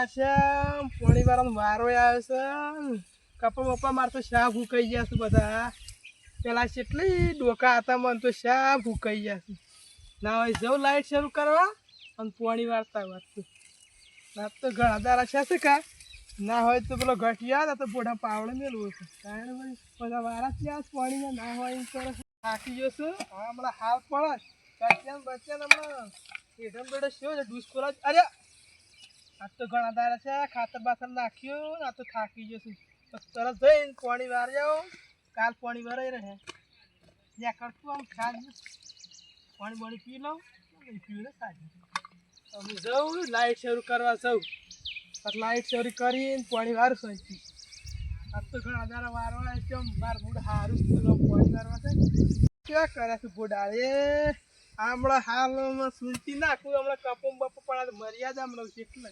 દાડા છે. પોણી વાળાનો વારો આવ્યો છે. કપા બપા મારે તો શા ભૂકાઈ ગયા છે બધા. પેલા કેટલી ડોકા હતા મને તો શા ભૂકાઈ ગયા છે. ના હોય જવું લાઈટ શરૂ કરવા અને પોણી વાળતા વાળતું ના તો ઘણા દારા છે કા? ના હોય તો પેલો ઘટિયા તો બોઢા પાવડે મેળવું છે. કારણ ભાઈ બધા વારા ત્યાં પાણીમાં ના હોય છે. થાકી જશો હા, હમણાં હાલ પડે બચ્યા બચ્યા હમણાં એડમ બેડે શું છે ડૂસકોલા અરે! આ તો ઘણા દારા છે, ખાતર બાતર નાખ્યું, આ તો થાકી જશું તો તરત જઈને પાણી વાર જાઓ કાલ પાણી ભરાઈ રહે. ત્યાં કરતું આમ ખાજ પાણી બાણી પી લઉં. પીવું ને સારી અમે જવું, લાઈટ શરૂ કરવા જવું. લાઈટ શરૂ કરીને પાણી વાર સોંચી આજ તો ઘણા દારા વારવા છે માર મૂડ સારું છે પેલો પાણી વારવા છે. ક્યાં કરે છે બોડાળે હમણાં હાલમાં સુનતી નાખું, હમણાં કપમ બપો આ મર્યાદા હમણાં છે, એટલે.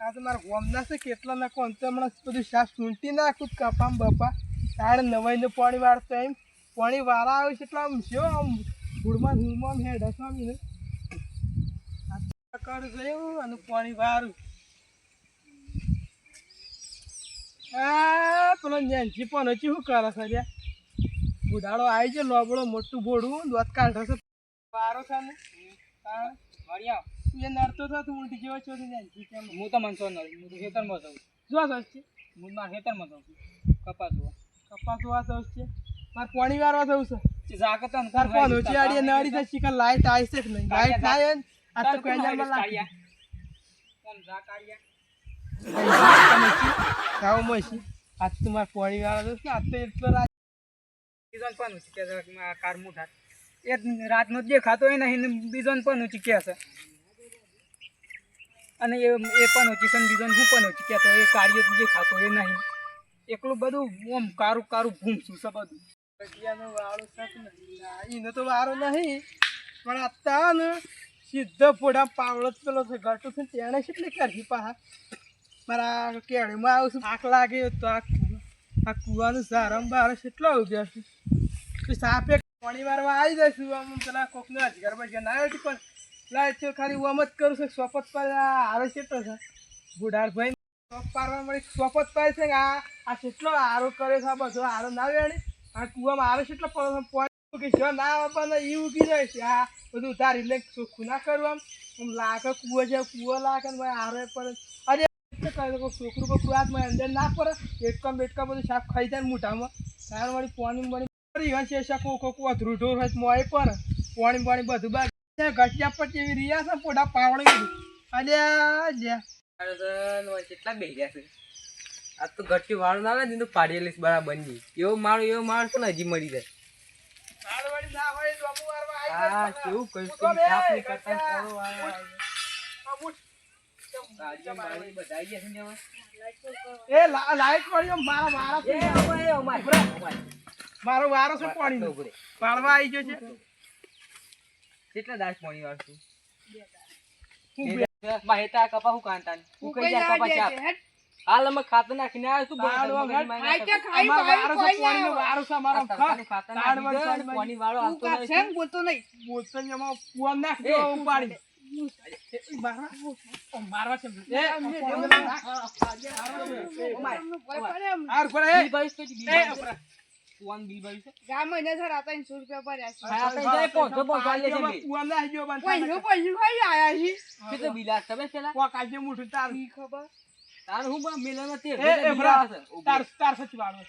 આ તો મારા ગોમના છે, કેટલા નાખો કોણ તો હમણાં બધું શાક સૂંટી નાખું કપામ બપા. તારે નવાઈને પાણી વાળતો એમ, પાણી વાળા આવે છે એટલે આમ શું આમ ગુડમાં હુડમાં હે? સ્વામી ને કર ગયું અને પાણી વારું આ પેલો નેન્સી પણ હજી શું કરે છે બુઢાડો આવી છે, લોબડો, મોટું બોડું દોત કાઢે છે. વારો છે ને? હા મળ્યા એ નરતો હતો તું ઉલટી જેવો છો હું તો મનસો ન હું તો ખેતરમાં જાઉં જો સસ્તી હું મારા ખેતરમાં જાઉં કપાસ જોવા કપાસ જોવા જવું છે. મારે પાણી વારવા જવું છે. જાગત તાર ફોન ઓછી આડીએ નાડી તો શીખર લાઈટ આવી છે નહીં. લાઈટ થાય ને આ તો કોઈ જા લાગે ખાવ મોશી આજ તો મારે પાણી વાળા જશે ને આજ તો એટલો રાત બીજો પણ ઊંચી કે કાર મુઠા એ રાતનો જ દેખાતો એ નહીં ને બીજો પણ ઉચી કે છે? અને એ એ પણ હોય છે ને બીજો હું પણ ઊંચી કહેતો, એ કાર્ય જે ખાતો એ નહીં. એકલું બધું આમ કારું કારું ભૂમશું છે બધું. ભજીયાનો વાળો શાક નહીં એનો તો વારો નહીં, પણ આતા ને સીધો ફોડા પાવડો પેલો છે ઘટો છે તેણે કેટલી કરવી પાહા. મારા કેળીમાં આવું છું આંખ લાગે તો આ આ કૂવાનું સારમ બાર કેટલા ઉગ્યા છે. સાપે પાણી મારવા આવી જઈશું, આમ પેલા કોકનું અજગર બજગર ના પણ લાઈટ છે, ખાલી હું જ કરું છું શપથ પર આ આવે કેટલો છે? બુઢાર ભાઈ સોપ પારવા મળી સોપત પાય છે આ આ કેટલો આરો કરે છે, આ બધો આરો ના વેણી. આ કૂવામાં આવે છે એટલો પડો કે જો ના પણ એ ઉગી જાય છે. આ બધું ઉધારી એટલે ચોખ્ખું ના કરવું આમ. લાગે કૂવો છે, કૂવો લાગે ને આરે પડે. અરે છોકરું કોઈ કુવાતમાં અંદર ના પડે. એકમ બેટકા બધું સાફ ખાઈ જાય મોઢામાં. તાર વળી પાણી બણી ફરી હશે શાક કોકો કો અધરું ઢોર હોય મોય પર પાણી. પાણી બધું બાર ઘટિયા પર જેવી રહ્યા છે પોડા બધું. અલ્યા લ્યા કેટલા બે ગયા છે? આ તો ઘટી વાળું ના આવે ને તો પાડી લઈશ બરાબર બની એવો મારું એવો માણસ ને હજી મળી જાય. તો હા કેવું કઈ ઉઠો નહીં કરતા. પોરો વાળો મારા વારો છે. તો પાણી. પાડવા આવી ગયો છે. કેટલા દાસ પાણી વાળશું હું બે દાસમાં હેતા કપા હું કાંતા હું કઈ જાય કપા ચાપ. હાલ અમે ખાતર નાખીને આવ્યો છું, તાળ બોલ, વગર મગજમાં ના વારો છે છે અમારો. તરતાનું ખાતર તાળ નાખી દો વગર અને પાણી વાળો આવતો નથી. બોલતો નહીં એમાં કૂવામાં નાખ દો ઉપાડી એ, મારવા ઓ, મારવા છે તો. કુવાનું બિલ ભરીશ છે? ગામ મહિને સર હતા સો રૂપિયા ભર્યા છે હા, જાય પોંચસો પોંચસો આલે છે. કૂવામાં નાખી દો, બંધ પૈસું. પૈસું ખાઈ આયા છે કેટલો બિલ આવે ખબર છે લા? કોક આજે મોઢું તાર ઈ ખબર તારું હું પણ મિલનમાં તેર એ, ભરા. તાર તાર સચી વાળો.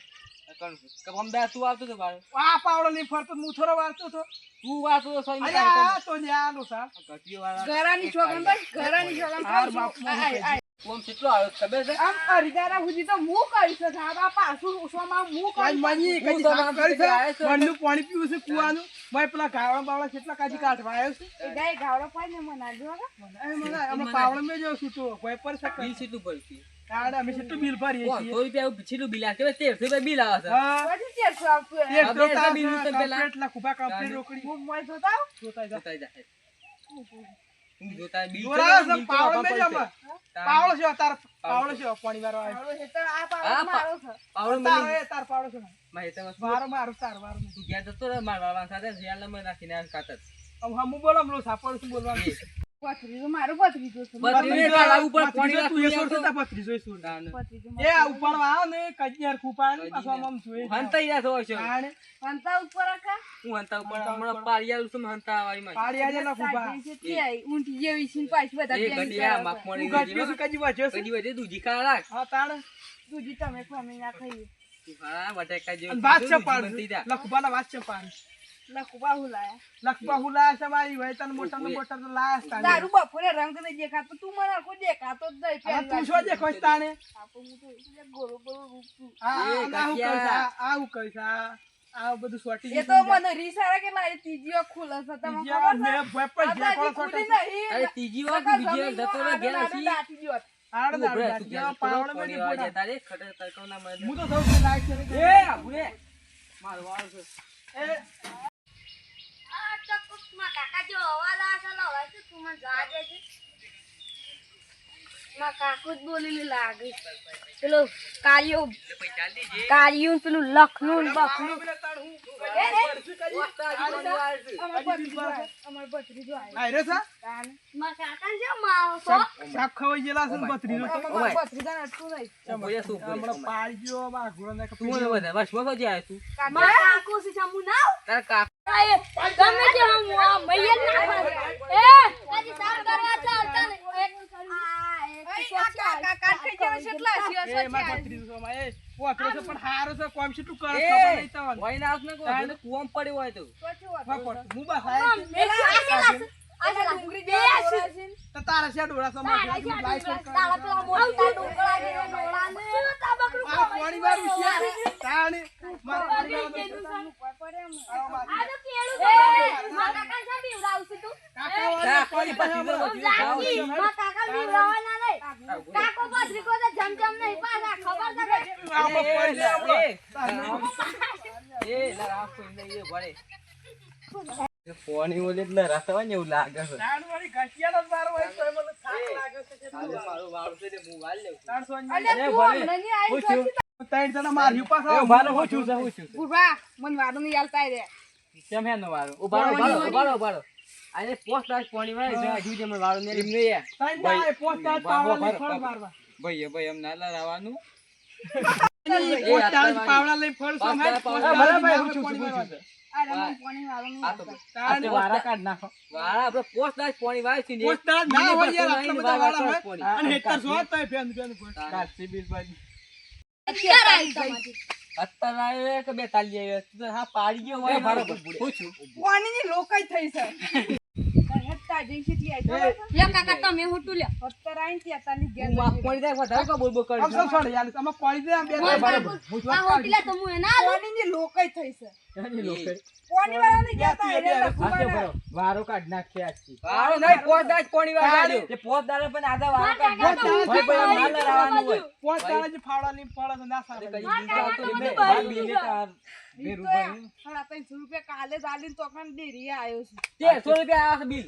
કે અમદાવાદ તું આવતો હતો બાર. આ પાવડો નહીં ફરતો હું થોડો વાળતો હતો તું વાંચતો હતો સોય અરે આ તો લો સાહેબ ઘટીઓ વાળા. ઘરાની છોકરા બસ ઘરાની છોકરા આય, આય. ઓમ કેટલો આવ્યો ખબર છે આમ અઢીદારા સુધી તો હું કરીશ જ. પાછું ઉસવામાં હું કરીશ. મની હું સાફ નામ કરી છે આવ્યો છું. મનનું પાણી પીવું છે કુવાનું ભાઈ પેલા ગાવડા બાવડા કેટલા કાજી કાઢવા આવ્યો છે એ ગાય ગાવડો પાય ને મને આલજો હો. મને અમે પાવડા મેં જો છું તો કોઈ પર શકે બિલ કેટલું ભરતી તાણે અમે કેટલું બિલ ભરીએ પાંચસો છીએ રૂપિયા એવું બિલ આવે કે રૂપિયા બિલ આવે છે હા પછી તેરસો આપતું એક હે. તો બે તાર બિલ તો પેલા. કમ્પ્લીટ લા ખુબા કમ્પ્લીટ રોકડી હું મોય જોતા જોતા જા. જોતા જ નાખીને આવ્યો ખાતર. બોલો સાપડ શું બોલવાનું મારો ભત્રીજો છે એ ઉપાડવા આવો ને કજિયાર ખૂપાડ પાછો આમ આમ જોઈ જાય. હંતાઈ જાતો હશે. હંતા ઉપર આખા હું હંતા ઉપર હમણાં પાડી છું, હંતા વાળી માં. પાડી આજે ના ખૂપા. તાજી આઈ, ઊંઠી જેવી છે ને બધા એ ચાર માપમાં તું ગાંઠિયો કજી છે? કદી વધે દૂધી કાળા રાખ. હા, તાણે. દૂધી તમે ખમી ના ખાઈએ તું હા, બટાકા જેવું અને વાત છે પાડ. લખુબાના વાત છે પાડ. લખુબા હુલાયા લખબા હુલાયા છે મારી વહેતન મોટર ને મોટર તો લાયા છે તારું બપોરે રંગ નહીં દેખાતો તું મને આખો દેખાતો જ નહીં હા, તું શું દેખો છે આપો હું તો એટલે ગોરો ગોરો રૂપ છું. આ- હું કાકિયા. આ- આ હું કહીશ, આ- બધું સોટી એ તો મને રીસારા કે મારી ત્રીજી ખુલે છે તમને ખબર છે મેં ભય જે કોણ સોટે? નહીં. અરે ત્રીજી વાર નકર તું બીજી જતો હસી. દાટી દ્યોત. આડ દાડ દાડ થોડો મેં પોડા. તારે, ખટર તડકાના મળે. હું તો સૌથી લાયક છે. એ, આભુરે. મારો વાળ છે. એ, જો આવે છે, તો હવે તું મને જવા દેજે? મારા કાકુ જ બોલેલી લાગે. પેલો કાળિયો કાળિયું પેલું લખનું બખનું. કાકુ છે જમુ ના તારા કાકા એ ગમે તે હમ આ મૈયર ના પાડે એ કદી સાફ કરવા ચાલતા ને એક આ એક અઈ, આ કાકા કાઠી જેવા કેટલા છે, એ, છે, પણ હારો છે, કોમ છે, તું કરે, ખબર નહીં તમને. હોય ના પડ્યો હોય તો. તો. હું બસ આ આ. તો તારા શા ડોળા છે, લાઈટ તારા પેલા મોટા ડોળા ને તાબકરું આ પાણી વાળું છે. તાણે. મારા પડી ઘોડાને ગયેલું છે. ઉપર પડે એમ. આવો મારી. આ તો કેળું મારા કાકા બીવડાવશે તું? કાકા વાળા પાણી કોઈ પાછળ પાછી હમણાં જાનકી, જાઓ. મારા કાકા બીવડાવવાના નહીં. કાકો પથરીકો તો જમજમ નહીં પાછા, ખબર છે કે? આમાં પડી જાય હમણાં. એ, એ, લા, રાખો એમને એ ભરે. એ ફોની ઓલી એટલે રસવા ને એવું લાગે છે તાણવાળી ઘાટિયાનો જ મારો હોય તોય મને થાક લાગે છે કે હાલે મારું હું છું. હું છું. ત્રણ જણા. બુઢા, મને નહીં હાલતા રે. કેમ. આને પોસ્ટ પાણી વાળે, જો હજુ ને. ત્રણ જણા પોસ્ટ ફળ મારવા. ભાઈ ભાઈ એમ ના હાથમાં પાવડા ફળ બેતાલી હા પાડી ગયો હોય ને. પાણી ની લોકાઈ થઈ છે. પણ કેટલી આઈ ખબર કાકા તમે હોટું લ્યો. સત્તર આઈ ને હું જઈ. માફ પાણી થાય, વધારે કા બોલ બોલ આમ કરજો. શું યાર, આમાં પાણી દે, બે આ હોટલે તો હું એના આલું. પાણીની લોકાઈ થઈ છે. એની લોકો. પાણી વાળાને કહેતા બે, બે, એને બે, વારો કાઢ નાખશે આજથી વાળો નહીં, તાસ પાણી વાળે. એ પોસ્ટ પણ આધા વાળા કાઢ. ભાઈ, ભાઈ, એમ ના હોય. પોસ્ટ તાજ જે ફાવડા લઈને ફળ ના સારું. કઈ મારા તો તો બે- મને બાર ભાઈ બી યાર, સાડા ત્રણસો રૂપિયા કાલે જ આલીને તો કાન ડેરીએ આયો છું. તેરસો રૂપિયા આવે બિલ.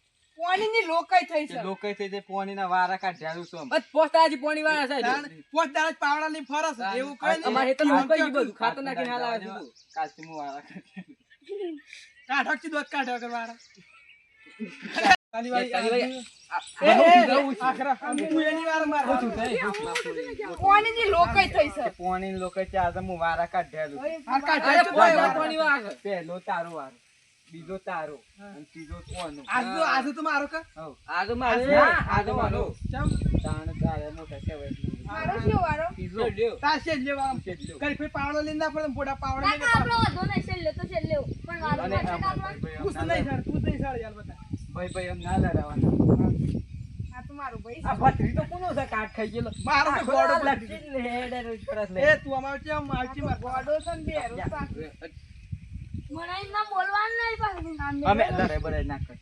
પાણીની લોકાઈ થઈ છે. લોકાઈ થઈ છે. પોણીના વારા છું બસ વાળા છે. ફરસ. એવું કઈ નહીં. અમારે બધું ખાતર હાલ આવે છે. કાલથી કાઢો. પોણી વાળા. પહેલો તારો વારો. બીજો તારો અને ત્રીજો કોનો. આજનો તો મારો કા? હવ. આ તો મારે. મારો. તાણ તારે મોટા કહેવાય મારો શું વારો? ત્રીજો. લ્યો. તાર છે લેવા આમ. છેલ્લો. કરી ફરી પાવડો લઈને ના પડે પાવડો લઈને કાકા આપણો વાંધો નહીં, છેલ્લે તો. પણ નહીં સર તું નહીં સર યાર બધા ભાઈ ભાઈ એમ ના તો મારો ભાઈ આ છે. તો કોનો છે? કાટ ખાઈ ગયેલો. મારો તો ગોડો આ પકડી લટકી જ લે, હેડે કરસ લે. એ તું અમાર છે આમ માર. ગોડો છે ને બેરો છે. બોલવાનું નહીં અમે લડાઈ બડાઈ ના કરી.